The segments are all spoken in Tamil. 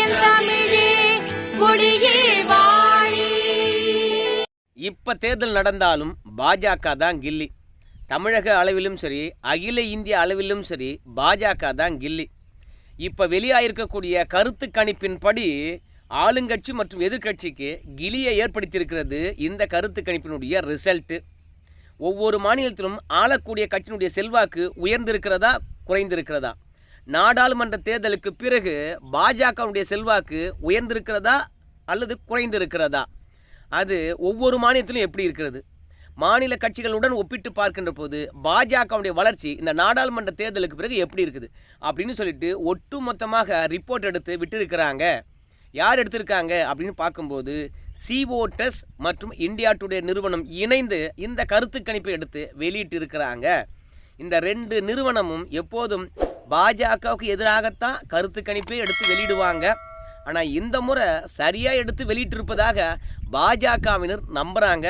என் தமிழே கொடியே வாழி. இப்ப தேர்தல் நடந்தாலும் பாஜக தான் கில்லி. தமிழக அளவிலும் சரி அகில இந்திய அளவிலும் சரி பாஜக தான் கில்லி. இப்போ வெளியாயிருக்கக்கூடிய கருத்து கணிப்பின்படி ஆளுங்கட்சி மற்றும் எதிர்க்கட்சிக்கு கிலியை ஏற்படுத்தியிருக்கிறது இந்த கருத்து கணிப்பினுடைய ரிசல்ட்டு. ஒவ்வொரு மாநிலத்திலும் ஆளக்கூடிய கட்சியினுடைய செல்வாக்கு உயர்ந்திருக்கிறதா குறைந்திருக்கிறதா? நாடாளுமன்ற தேர்தலுக்கு பிறகு பாஜகவுடைய செல்வாக்கு உயர்ந்திருக்கிறதா அல்லது குறைந்திருக்கிறதா? அது ஒவ்வொரு மாநிலத்திலும் எப்படி இருக்கிறது? மாநில கட்சிகளுடன் ஒப்பிட்டு பார்க்கின்ற போது பாஜகவுடைய வளர்ச்சி இந்த நாடாளுமன்ற தேர்தலுக்கு பிறகு எப்படி இருக்குது? அப்படின்னு சொல்லிட்டு ஒட்டு மொத்தமாக ரிப்போர்ட் எடுத்து விட்டிருக்கிறாங்க. யார் எடுத்திருக்காங்க? அப்படின்னு பார்க்கும்போது சிஓடெஸ் மற்றும் இந்தியா டுடே நிறுவனம் இணைந்து இந்த கருத்து கணிப்பை எடுத்து வெளியிட்டு இருக்கிறாங்க இந்த ரெண்டு நிறுவனமும் எப்போதும் பாஜகவுக்கு எதிராகத்தான் கருத்து கணிப்பை எடுத்து வெளியிடுவாங்க. ஆனால் இந்த முறை சரியாக எடுத்து வெளியிட்டிருப்பதாக பாஜகவினர் நம்புகிறாங்க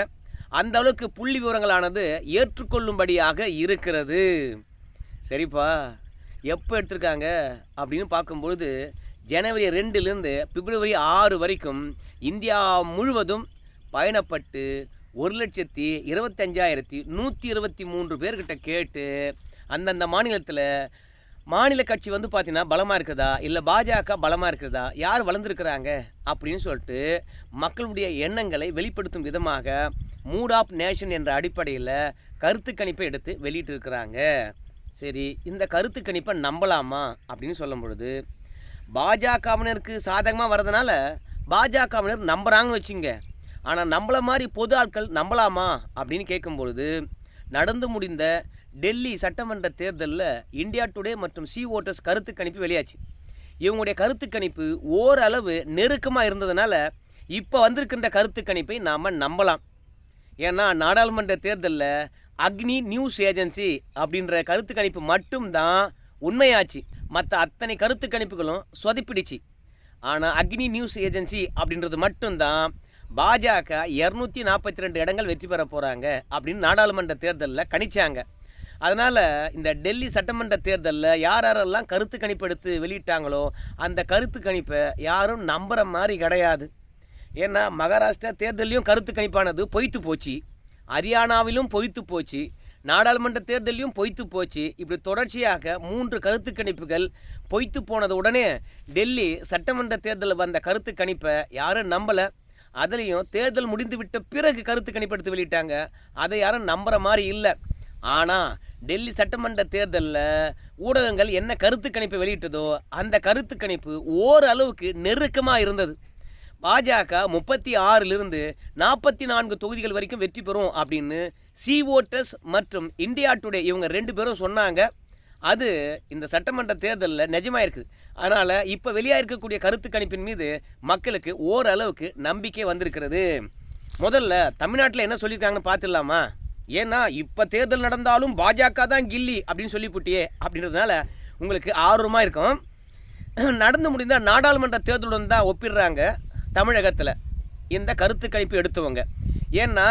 அந்த அளவுக்கு புள்ளி விவரங்களானது ஏற்றுக்கொள்ளும்படியாக இருக்கிறது. சரிப்பா எப்போ எடுத்திருக்காங்க அப்படின்னு பார்க்கும்பொழுது ஜனவரி ரெண்டுலேருந்து பிப்ரவரி ஆறு வரைக்கும் இந்தியா முழுவதும் பயணப்பட்டு ஒரு லட்சத்தி இருபத்தஞ்சாயிரத்தி நூற்றி இருபத்தி மூன்று பேர்கிட்ட கேட்டு அந்தந்த மாநிலத்தில் மாநில கட்சி வந்து பார்த்தீங்கன்னா பலமாக இருக்குதா? இல்லை பாஜக பலமாக இருக்கிறதா யார் வளர்ந்துருக்கிறாங்க? அப்படின்னு சொல்லிட்டு மக்களுடைய எண்ணங்களை வெளிப்படுத்தும் விதமாக மூட் ஆஃப் நேஷன் என்ற அடிப்படையில் கருத்து கணிப்பை எடுத்து வெளியிட்டு இருக்கிறாங்க சரி இந்த கருத்து கணிப்பை நம்பலாமா? அப்படின்னு சொல்லும் பொழுது பாஜகவினருக்கு சாதகமாக வர்றதுனால பாஜகவினர் நம்புகிறாங்கன்னு வச்சுங்க. ஆனால் நம்மளை மாதிரி பொது ஆட்கள் நம்பலாமா? அப்படின்னு கேட்கும்பொழுது நடந்து முடிந்த டெல்லி சட்டமன்ற தேர்தலில் இந்தியா டுடே மற்றும் சி ஓட்டர்ஸ் கருத்து கணிப்பு வெளியாச்சு. இவங்களுடைய கருத்து கணிப்பு ஓரளவு நெருக்கமாக இருந்ததுனால இப்போ வந்திருக்கின்ற கருத்து கணிப்பை நாம் நம்பலாம். ஏன்னா நாடாளுமன்ற தேர்தலில் அக்னி நியூஸ் ஏஜென்சி அப்படின்ற கருத்து கணிப்பு மட்டும்தான் உண்மையாச்சு. மற்ற அத்தனை கருத்து கணிப்புகளும் சொதப்பிடுச்சு. ஆனால் அக்னி நியூஸ் ஏஜென்சி அப்படின்றது மட்டும்தான் பாஜக இரநூத்தி நாற்பத்தி ரெண்டு இடங்கள் வெற்றி பெற போகிறாங்க அப்படின்னு நாடாளுமன்ற தேர்தலில் கணிச்சாங்க. அதனால் இந்த டெல்லி சட்டமன்ற தேர்தலில் யார் யாரெல்லாம் கருத்து கணிப்பு எடுத்து வெளியிட்டாங்களோ அந்த கருத்து கணிப்பை யாரும் நம்புகிற மாதிரி கிடையாது. ஏன்னா மகாராஷ்டிரா தேர்தலையும் கருத்து கணிப்பானது பொய்த்து போச்சு. ஹரியானாவிலும் பொய்த்து போச்சு. நாடாளுமன்ற தேர்தலையும் பொய்த்து போச்சு. இப்படி தொடர்ச்சியாக மூன்று கருத்து கணிப்புகள் பொய்த்து போனது உடனே டெல்லி சட்டமன்ற தேர்தலில் வந்த கருத்து கணிப்பை யாரும் நம்பலை. அதுலேயும் தேர்தல் முடிந்து விட்ட பிறகு கருத்து கணிப்பு எடுத்து வெளியிட்டாங்க. அதை யாரும் நம்புகிற மாதிரி இல்லை. ஆனால் டெல்லி சட்டமன்ற தேர்தலில் ஊடகங்கள் என்ன கருத்து கணிப்பை வெளியிட்டதோ அந்த கருத்து கணிப்பு ஓரளவுக்கு நெருக்கமாக இருந்தது. பாஜக முப்பத்தி ஆறிலிருந்து நாற்பத்தி நான்கு தொகுதிகள் வரைக்கும் வெற்றி பெறும் அப்படின்னு சி ஓட்டர்ஸ் மற்றும் இந்தியா டுடே இவங்க ரெண்டு பேரும் சொன்னாங்க. அது இந்த சட்டமன்ற தேர்தலில் நிஜமாக இருக்குது. அதனால் இப்போ வெளியாயிருக்கக்கூடிய கருத்து கணிப்பின் மீது மக்களுக்கு ஓரளவுக்கு நம்பிக்கை வந்திருக்கிறது. முதல்ல தமிழ்நாட்டில் என்ன சொல்லியிருக்காங்கன்னு பார்த்துடலாமா? ஏன்னா இப்போ தேர்தல் நடந்தாலும் பாஜக தான் கில்லி அப்படின்னு சொல்லிவிட்டியே அப்படின்றதுனால உங்களுக்கு ஆர்வமாக இருக்கும். நடந்து முடிந்த நாடாளுமன்ற தேர்தலுடன் தான் ஒப்பிடுறாங்க தமிழகத்தில். இந்த கருத்து கணிப்பு எடுத்தவங்க. ஏன்னா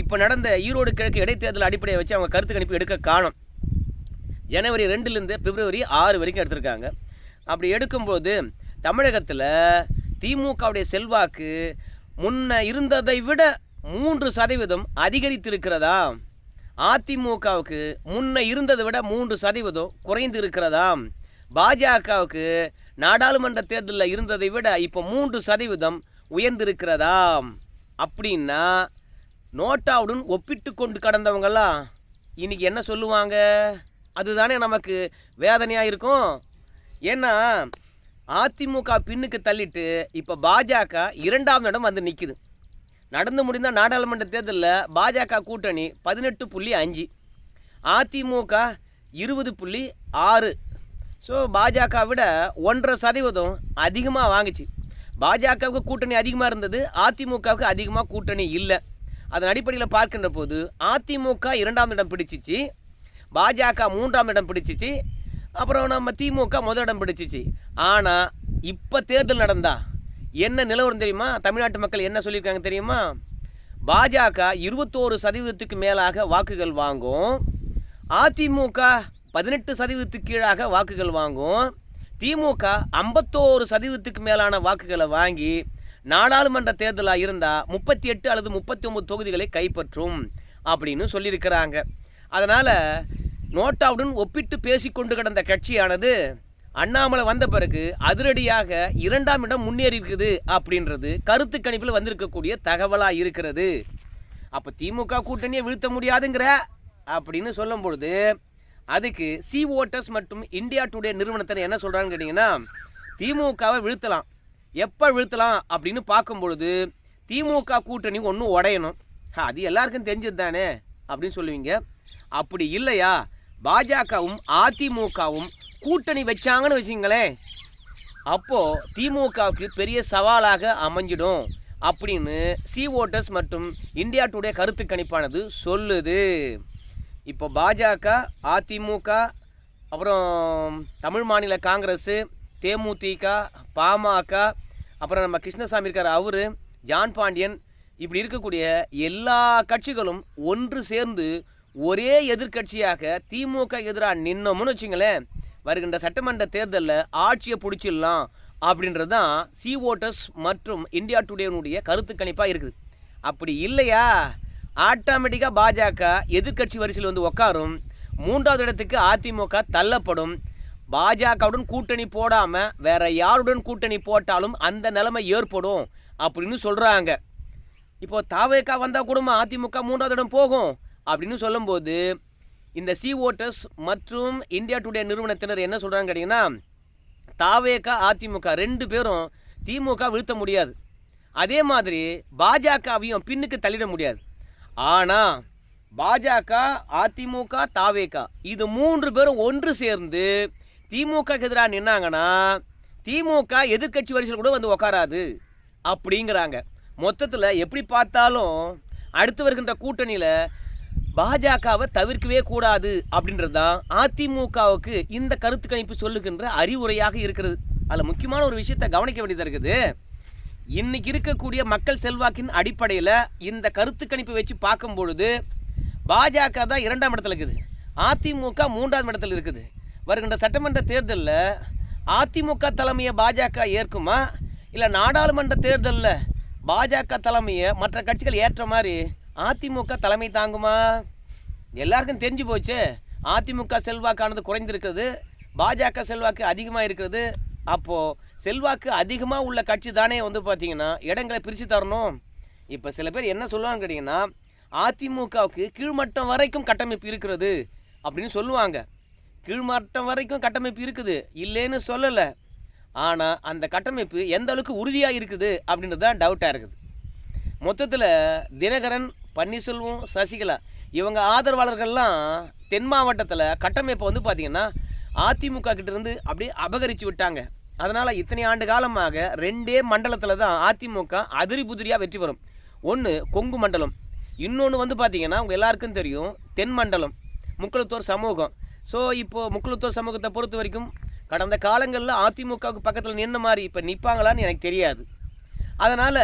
இப்போ நடந்த ஈரோடு கிழக்கு இடைத்தேர்தல் அடிப்படையை வச்சு அவங்க கருத்து கணிப்பு எடுக்க காணும் ஜனவரி ரெண்டுலேருந்து பிப்ரவரி ஆறு வரைக்கும் எடுத்திருக்காங்க. அப்படி எடுக்கும்போது தமிழகத்தில் திமுகவுடைய செல்வாக்கு முன்ன இருந்ததை விட மூன்று சதவீதம் அதிகரித்திருக்கிறதா? அதிமுகவுக்கு முன்ன இருந்ததை விட மூன்று சதவீதம் குறைந்து இருக்கிறதா பாஜகவுக்கு நாடாளுமன்ற தேர்தலில் இருந்ததை விட இப்போ மூன்று சதவீதம் உயர்ந்திருக்கிறதா? அப்படின்னா நோட்டாவுடன் ஒப்பிட்டு கொண்டு கடந்தவங்கெல்லாம் இன்னைக்கு என்ன சொல்லுவாங்க? அதுதானே நமக்கு வேதனையாக இருக்கும். ஏன்னா அதிமுக பின்னுக்கு தள்ளிட்டு இப்போ பாஜக இரண்டாவது இடம் வந்து நிற்கிது நடந்து முடிந்த நாடாளுமன்ற தேர்தலில் பாஜக கூட்டணி பதினெட்டு புள்ளி அஞ்சு. அதிமுக இருபது புள்ளி ஆறு. ஸோ பாஜக விட ஒன்றரை சதவீதம் அதிகமாக வாங்குச்சு. பாஜகவுக்கு கூட்டணி அதிகமாக இருந்தது அதிமுகவுக்கு அதிகமாக கூட்டணி இல்லை. அதன் அடிப்படையில் பார்க்கின்ற போது அதிமுக இரண்டாம் இடம் பிடிச்சிச்சு பாஜக மூன்றாம் இடம் பிடிச்சிச்சு அப்புறம் நம்ம திமுக முதல் இடம் பிடிச்சிச்சு. ஆனால் இப்போ தேர்தல் நடந்தா என்ன நிலவரம் தெரியுமா? தமிழ்நாட்டு மக்கள் என்ன சொல்லியிருக்காங்க தெரியுமா? பாஜக இருபத்தோரு சதவீதத்துக்கு மேலாக வாக்குகள் வாங்கும். அதிமுக பதினெட்டு சதவீதத்துக்கு கீழாக வாக்குகள் வாங்கும். திமுக ஐம்பத்தோரு சதவீதத்துக்கு மேலான வாக்குகளை வாங்கி நாடாளுமன்ற தேர்தலாக இருந்தால் முப்பத்தி எட்டு அல்லது முப்பத்தி ஒம்பது தொகுதிகளை கைப்பற்றும் அப்படின்னு சொல்லியிருக்கிறாங்க. அதனால் நோட்டாவுடன் ஒப்பிட்டு பேசிக்கொண்டு கிடந்த கட்சியானது அண்ணாமலை வந்த பிறகு அதிரடியாக இரண்டாம் இடம் முன்னேறி இருக்குது அப்படின்றது கருத்து கணிப்பில் வந்திருக்கக்கூடிய தகவலாக இருக்கிறது. அப்போ திமுக கூட்டணியை வீழ்த்த முடியாதுங்கிற அப்படின்னு சொல்லும் பொழுது அதுக்கு சி ஓட்டர்ஸ் மற்றும் இந்தியா டுடே நிறுவனத்தில் என்ன சொல்கிறாங்கன்னு கேட்டிங்கன்னா திமுகவை வீழ்த்தலாம். எப்போ வீழ்த்தலாம் அப்படின்னு பார்க்கும் பொழுது திமுக கூட்டணி ஒன்றும் உடையணும். அது எல்லாருக்கும் தெரிஞ்சது தானே அப்படின்னு சொல்லுவீங்க. அப்படி இல்லையா? பாஜகவும் அதிமுகவும் கூட்டணி வச்சாங்கன்னு வச்சுங்களேன். அப்போது திமுகவுக்கு பெரிய சவாலாக அமைஞ்சிடும் அப்படின்னு சி ஓட்டர்ஸ் மற்றும் இந்தியா டுடே கருத்து கணிப்பானது சொல்லுது. இப்போ பாஜக அதிமுக அப்புறம் தமிழ் மாநில காங்கிரஸ் தேமுதிக பாமக அப்புறம் நம்ம கிருஷ்ணசாமி இருக்கார் அவரு ஜான் பாண்டியன் இப்படி இருக்கக்கூடிய எல்லா கட்சிகளும் ஒன்று சேர்ந்து ஒரே எதிர்க்கட்சியாக திமுக எதிராக நின்னோம்னு வச்சுங்களேன். வருகின்ற சட்டமன்ற தேர்தலில் ஆட்சியை பிடிச்சிடலாம் அப்படின்றது தான் சி ஓட்டர்ஸ் மற்றும் இந்தியா டுடேனுடைய கருத்து கணிப்பாக இருக்குது. அப்படி இல்லையா? ஆட்டோமேட்டிக்காக பாஜக எதிர்க்கட்சி வரிசையில் வந்து உட்காரும் மூன்றாவது இடத்துக்கு அதிமுக தள்ளப்படும். பாஜகவுடன் கூட்டணி போடாமல் வேற யாருடன் கூட்டணி போட்டாலும் அந்த நிலைமை ஏற்படும் அப்படின்னு சொல்கிறாங்க இப்போ தாவேக்கா வந்தால் கூட அதிமுக மூன்றாவது இடம் போகும் அப்படின்னு சொல்லும்போது இந்த சி ஓட்டர்ஸ் மற்றும் இந்தியா டுடே நிறுவனத்தினர் என்ன சொல்கிறாங்க கேட்டிங்கன்னா தாவேகா அதிமுக ரெண்டு பேரும் திமுக வீழ்த்த முடியாது. அதே மாதிரி பாஜகவையும் பின்னுக்கு தள்ளிட முடியாது. ஆனால் பாஜக அதிமுக தாவேகா இது மூன்று பேரும் ஒன்று சேர்ந்து திமுக எதிராக நின்னாங்கன்னா திமுக எதிர்க்கட்சி வரிசையில் கூட வந்து உக்காராது அப்படிங்கிறாங்க. மொத்தத்தில் எப்படி பார்த்தாலும் அடுத்து வருகின்ற கூட்டணியில் பாஜகவை தவிர்க்கவே கூடாது அப்படின்றது தான் அதிமுகவுக்கு இந்த கருத்து கணிப்பு சொல்லுகின்ற அறிவுரையாக இருக்கிறது. அதில் முக்கியமான ஒரு விஷயத்தை கவனிக்க வேண்டியதாக இருக்குது. இன்னைக்கு இருக்கக்கூடிய மக்கள் செல்வாக்கின் அடிப்படையில் இந்த கருத்து கணிப்பு வச்சு பார்க்கும் பொழுது பாஜக தான் இரண்டாம் இடத்துல இருக்குது. அதிமுக மூன்றாம் இடத்துல இருக்குது. வருகின்ற சட்டமன்ற தேர்தலில் அதிமுக தலைமையை பாஜக ஏற்குமா? இல்லை நாடாளுமன்ற தேர்தலில் பாஜக தலைமையை மற்ற கட்சிகள் ஏற்ற மாதிரி அதிமுக தலைமை தாங்குமா? எல்லாருக்கும் தெரிஞ்சு போச்சு. அதிமுக செல்வாக்கானது குறைந்திருக்கிறது. பாஜக செல்வாக்கு அதிகமாக இருக்கிறது. அப்போது செல்வாக்கு அதிகமாக உள்ள கட்சி தானே வந்து பார்த்தீங்கன்னா இடங்களை பிரித்து தரணும். இப்போ சில பேர் என்ன சொல்லுவாங்கன்னு கேட்டிங்கன்னா அதிமுகவுக்கு கீழ்மட்டம் வரைக்கும் கட்டமைப்பு இருக்கிறது அப்படின்னு சொல்லுவாங்க. கீழ்மட்டம் வரைக்கும் கட்டமைப்பு இருக்குது. இல்லைன்னு சொல்லலை. ஆனால் அந்த கட்டமைப்பு எந்த அளவுக்கு உறுதியாக இருக்குது அப்படின்றது தான் டவுட்டாக இருக்குது. மொத்தத்தில் தினகரன் பன்னீர்செல்வம் சசிகலா இவங்க ஆதரவாளர்கள்லாம் தென் மாவட்டத்தில் கட்டமைப்பை வந்து பார்த்திங்கன்னா அதிமுக கிட்டேருந்து அப்படியே அபகரித்து விட்டாங்க. அதனால் இத்தனை ஆண்டு காலமாக ரெண்டே மண்டலத்தில் தான் அதிமுக அதிரி புதிரியாக வெற்றி பெறும். ஒன்று கொங்கு மண்டலம். இன்னொன்று வந்து பார்த்திங்கன்னா உங்கள் எல்லாருக்கும் தெரியும் தென் மண்டலம் முக்குளத்தூர் சமூகம். ஸோ இப்போது முக்குளத்தூர் சமூகத்தை பொறுத்த வரைக்கும் கடந்த காலங்களில் அதிமுகவுக்கு பக்கத்தில் நின்ன மாதிரி இப்போ நிற்பாங்களான்னு எனக்கு தெரியாது. அதனால்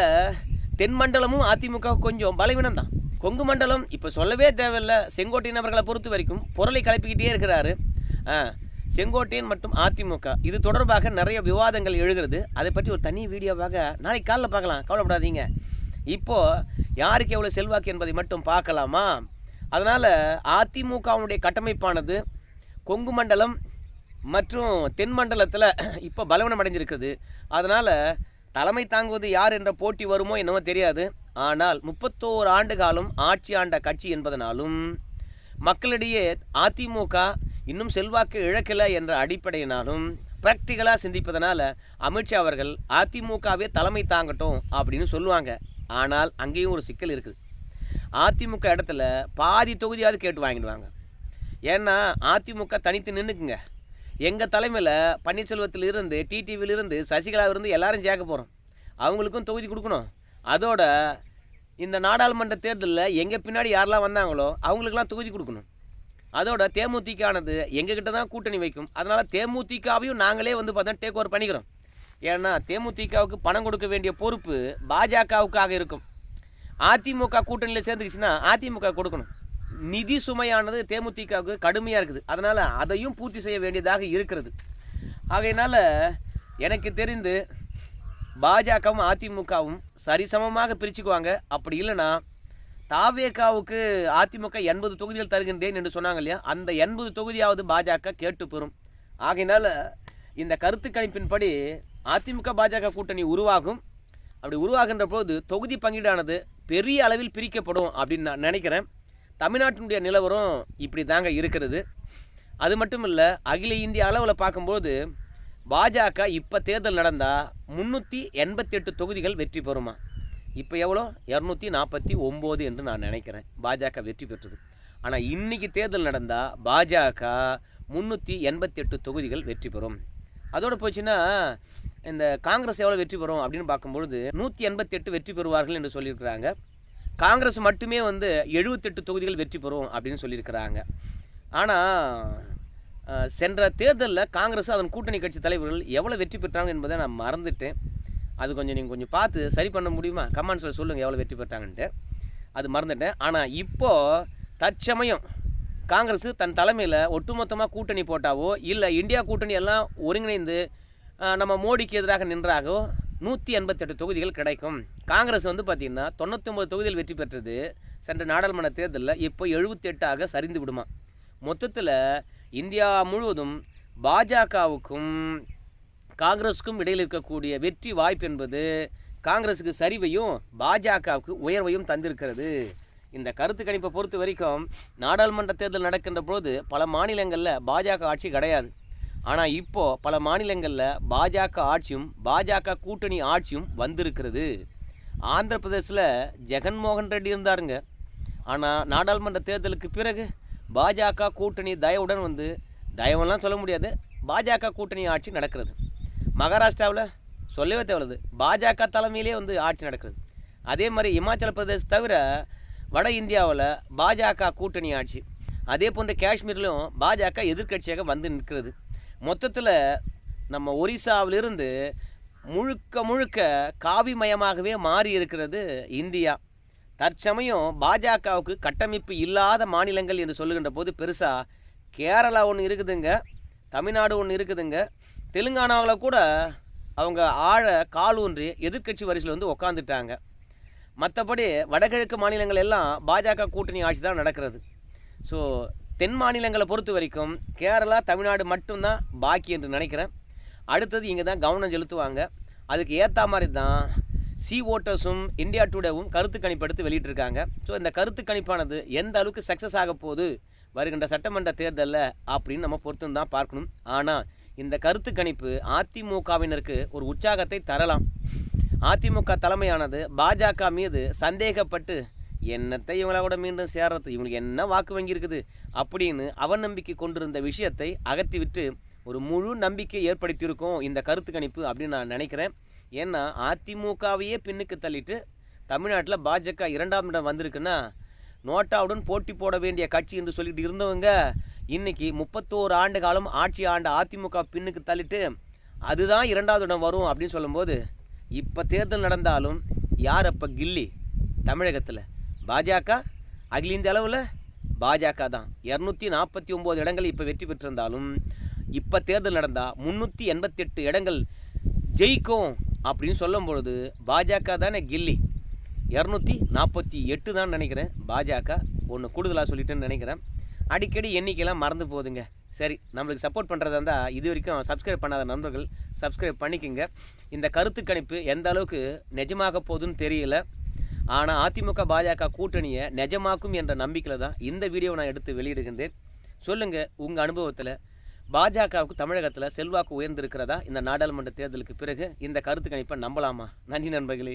தென் மண்டலமும் அதிமுக கொஞ்சம் பலவீனம் தான் கொங்கு மண்டலம் இப்போ சொல்லவே தேவையில்ல. செங்கோட்டையன் அவர்களை பொறுத்த வரைக்கும் பொருளை கிளப்பிக்கிட்டே இருக்கிறாரு. செங்கோட்டையன் மற்றும் அதிமுக. இது தொடர்பாக நிறைய விவாதங்கள் எழுகிறது. அதை பற்றி ஒரு தனி வீடியோவாக நாளைக்கு காலைல பார்க்கலாம். கவலைப்படாதீங்க. இப்போது யாருக்கு எவ்வளோ செல்வாக்கு என்பதை மட்டும் பார்க்கலாமா? அதனால் அதிமுகவுடைய கட்டமைப்பானது கொங்கு மண்டலம் மற்றும் தென் மண்டலத்தில் இப்போ பலவனம் அடைஞ்சிருக்குது அதனால் தலைமை தாங்குவது யார் என்ற போட்டி வருமோ என்னவோ தெரியாது. ஆனால் முப்பத்தோரு ஆண்டு காலம் ஆட்சி ஆண்ட கட்சி என்பதனாலும் மக்களிடையே அதிமுக இன்னும் செல்வாக்கு இழக்கலை என்ற அடிப்படையினாலும் ப்ராக்டிக்கலாக சிந்திப்பதனால அமித்ஷா அவர்கள் அதிமுகவே தலைமை தாங்கட்டும் அப்படின்னு சொல்லுவாங்க. ஆனால் அங்கேயும் ஒரு சிக்கல் இருக்குது. அதிமுக இடத்துல பாதி தொகுதியாவது கேட்டு வாங்கிடுவாங்க. ஏன்னா அதிமுக தனித்து நின்றுக்குங்க எங்கள் தலைமையில் பன்னீர்செல்வத்திலிருந்து டிடிவிலிருந்து சசிகலாவிலிருந்து எல்லாரும் சேர்க்க போகிறோம் அவங்களுக்கும் தொகுதி கொடுக்கணும். அதோட இந்த நாடாளுமன்ற தேர்தலில் எங்கள் பின்னாடி யாரெல்லாம் வந்தாங்களோ அவங்களுக்கெல்லாம் தொகுதி கொடுக்கணும். அதோட தேமுதிகானது எங்ககிட்ட தான் கூட்டணி வைக்கும். அதனால் தேமுதிகவையும் நாங்களே வந்து பார்த்தா டேக் ஓவர் பண்ணிக்கிறோம். ஏன்னா தேமுதிகவுக்கு பணம் கொடுக்க வேண்டிய பொறுப்பு பாஜகவுக்காக இருக்கும். அதிமுக கூட்டணியில் சேர்ந்துக்கிச்சுன்னா அதிமுக கொடுக்கணும். நிதி சுமையானது தேமுதிகவுக்கு கடுமையாக இருக்குது. அதனால் அதையும் பூர்த்தி செய்ய வேண்டியதாக இருக்கிறது. ஆகையினால எனக்கு தெரிந்து பாஜகவும் அதிமுகவும் சரிசமமாக பிரிச்சுக்குவாங்க. அப்படி இல்லைன்னா தாவேக்காவுக்கு அதிமுக எண்பது தொகுதிகள் தருகின்றேன் என்று சொன்னாங்க இல்லையா? அந்த எண்பது தொகுதியாவது பாஜக கேட்டு பெறும். ஆகையினால இந்த கருத்து கணிப்பின்படி அதிமுக பாஜக கூட்டணி உருவாகும். அப்படி உருவாகின்ற போது தொகுதி பங்கீடானது பெரிய அளவில் பிரிக்கப்படும் அப்படின்னு நான் நினைக்கிறேன். தமிழ்நாட்டினுடைய நிலவரம் இப்படி தாங்க இருக்கிறது. அது மட்டும் இல்லை அகில இந்திய அளவில் பார்க்கும்போது பாஜக இப்போ தேர்தல் நடந்தால் முந்நூற்றி எண்பத்தெட்டு தொகுதிகள் வெற்றி பெறுமா? இப்போ எவ்வளோ? இரநூத்தி நாற்பத்தி ஒம்பது என்று நான் நினைக்கிறேன். பாஜக வெற்றி பெற்றது. ஆனால் இன்றைக்கி தேர்தல் நடந்தால் பாஜக முந்நூற்றி எண்பத்தெட்டு தொகுதிகள் வெற்றி பெறும். அதோடு போச்சுன்னா இந்த காங்கிரஸ் எவ்வளோ வெற்றி பெறும் அப்படின்னு பார்க்கும்பொழுது நூற்றி எண்பத்தெட்டு வெற்றி பெறுவார்கள் என்று சொல்லியிருக்கிறாங்க. காங்கிரஸ் மட்டுமே வந்து எழுபத்தெட்டு தொகுதிகள் வெற்றி பெறும் அப்படின்னு சொல்லியிருக்கிறாங்க. ஆனால் சென்ற தேர்தலில் காங்கிரஸ் அதன் கூட்டணி கட்சி தலைவர்கள் எவ்வளோ வெற்றி பெற்றாங்க என்பதை நான் மறந்துட்டேன். அது கொஞ்சம் நீங்கள் கொஞ்சம் பார்த்து சரி பண்ண முடியுமா? கமெண்ட்ஸில் சொல்லுங்கள் எவ்வளோ வெற்றி பெற்றாங்கன்ட்டு. அது மறந்துட்டேன். ஆனால் இப்போது தற்சமயம் காங்கிரஸ் தன் தலைமையில் ஒட்டுமொத்தமாக கூட்டணி போட்டாவோ இல்லை இந்தியா கூட்டணி எல்லாம் ஒருங்கிணைந்து நம்ம மோடிக்கு எதிராக நின்றாகவோ நூற்றி எண்பத்தெட்டு தொகுதிகள் கிடைக்கும். காங்கிரஸ் வந்து பார்த்திங்கன்னா தொண்ணூத்தொம்பது தொகுதியில் வெற்றி பெற்றது சென்ற நாடாளுமன்ற தேர்தலில் இப்போ எழுபத்தெட்டாக சரிந்து விடுமா. மொத்தத்தில் இந்தியா முழுவதும் பாஜகவுக்கும் காங்கிரஸுக்கும் இடையில் இருக்கக்கூடிய வெற்றி வாய்ப்பு என்பது காங்கிரஸுக்கு சரிவையும் பாஜகவுக்கு உயர்வையும் தந்திருக்கிறது. இந்த கருத்து கணிப்பை பொறுத்த வரைக்கும் நாடாளுமன்ற தேர்தல் நடக்கின்ற பொழுது பல மாநிலங்களில் பாஜக ஆட்சி கிடையாது. ஆனால் இப்போ பல மாநிலங்களில் பாஜக ஆட்சியும் பாஜக கூட்டணி ஆட்சியும் வந்திருக்கிறது. ஆந்திர பிரதேசில் ஜெகன்மோகன் ரெட்டி இருந்தாருங்க. ஆனால் நாடாளுமன்ற தேர்தலுக்கு பிறகு பாஜக கூட்டணி தயவுடன் வந்து தயவெல்லாம் சொல்ல முடியாது. பாஜக கூட்டணி ஆட்சி நடக்கிறது. மகாராஷ்டிராவில் சொல்லவே தேவையில்லை பாஜக தலைமையிலே வந்து ஆட்சி நடக்கிறது. அதே மாதிரி இமாச்சல பிரதேஷ் தவிர வட இந்தியாவில் பாஜக கூட்டணி ஆட்சி. அதே போன்று காஷ்மீர்லையும் பாஜக எதிர்க்கட்சியாக வந்து நிற்கிறது. மொத்தத்தில் நம்ம ஒரிசாவிலிருந்து முழுக்க முழுக்க காவிமயமாகவே மாறி இருக்கிறது இந்தியா. தற்சமயம் பாஜகவுக்கு கட்டமைப்பு இல்லாத மாநிலங்கள் என்று சொல்லுகின்ற போது பெருசாக கேரளா ஒன்று இருக்குதுங்க தமிழ்நாடு ஒன்று இருக்குதுங்க. தெலுங்கானாவில் கூட அவங்க ஆழ கால் ஊன்றி எதிர்க்கட்சி வரிசையில் வந்து உக்காந்துட்டாங்க. மற்றபடி வடகிழக்கு மாநிலங்கள் எல்லாம் பாஜக கூட்டணி ஆட்சி தான் நடக்கிறது. ஸோ தென் மாநிலங்களை பொறுத்த வரைக்கும் கேரளா தமிழ்நாடு மட்டும்தான் பாக்கி என்று நினைக்கிறேன். அடுத்தது இங்கே தான் கவனம் செலுத்துவாங்க. அதுக்கு ஏற்ற மாதிரி தான் சி ஓட்டர்ஸும் இந்தியா டுடேவும் கருத்து கணிப்பு எடுத்து வெளியிட்டிருக்காங்க. ஸோ இந்த கருத்து கணிப்பானது எந்த அளவுக்கு சக்ஸஸ் ஆக போகுது வருகின்ற சட்டமன்ற தேர்தலில் அப்படின்னு நம்ம பொறுத்து தான் பார்க்கணும். ஆனால் இந்த கருத்து கணிப்பு அதிமுகவினருக்கு ஒரு உற்சாகத்தை தரலாம். அதிமுக தலைமையானது பாஜக மீது சந்தேகப்பட்டு என்னத்தை இவங்கள கூட மீண்டும் சேர்றது? இவங்களுக்கு என்ன வாக்கு வங்கி இருக்குது? அப்படின்னு அவநம்பிக்கை கொண்டிருந்த விஷயத்தை அகற்றிவிட்டு ஒரு முழு நம்பிக்கை ஏற்படுத்தியிருக்கோம் இந்த கருத்து கணிப்பு அப்படின்னு நான் நினைக்கிறேன். ஏன்னா அதிமுகவையே பின்னுக்கு தள்ளிட்டு தமிழ்நாட்டில் பாஜக இரண்டாம் இடம் வந்திருக்குன்னா நோட்டாவுடன் போட்டி போட வேண்டிய கட்சி என்று சொல்லிட்டு இருந்தவங்க இன்னைக்கு முப்பத்தோரு ஆண்டு காலம் ஆட்சி ஆண்ட அதிமுக பின்னுக்கு தள்ளிட்டு அதுதான் இரண்டாவது இடம் வரும் அப்படின்னு சொல்லும்போது இப்போ தேர்தல் நடந்தாலும் யார் அப்போ கில்லி? தமிழகத்தில். பாஜக? அகில இந்திய அளவில்? பாஜக தான். இரநூத்தி நாற்பத்தி ஒம்பது இடங்கள் இப்போ வெற்றி பெற்றிருந்தாலும் இப்போ தேர்தல் நடந்தால் முந்நூற்றி எண்பத்தெட்டு இடங்கள் ஜெயிக்கும். அப்படின்னு சொல்லும் பொழுது பாஜக தானே கில்லி. இரநூத்தி நாற்பத்தி எட்டு தான் நினைக்கிறேன். பாஜக ஒன்று கூடுதலாக சொல்லிட்டேன்னு நினைக்கிறேன். அடிக்கடி எண்ணிக்கையெல்லாம் மறந்து போகுதுங்க. சரி நம்மளுக்கு சப்போர்ட் பண்ணுறதா இருந்தால் இது வரைக்கும் சப்ஸ்கிரைப் பண்ணாத நண்பர்கள் சப்ஸ்கிரைப் பண்ணிக்கோங்க. இந்த கருத்து கணிப்பு எந்த அளவுக்கு நிஜமாக போகுதுன்னு தெரியல. ஆனால் அதிமுக பாஜக கூட்டணியை நிஜமாக்கும் என்ற நம்பிக்கையில் தான் இந்த வீடியோவை நான் எடுத்து வெளியிடுகின்றேன். சொல்லுங்கள் உங்கள் அனுபவத்தில் பாஜகவுக்கு தமிழகத்தில் செல்வாக்கு உயர்ந்திருக்கிறதா இந்த நாடாளுமன்ற தேர்தலுக்கு பிறகு இந்த கருத்து கணிப்பை நம்பலாமா? நன்றி நண்பர்களே.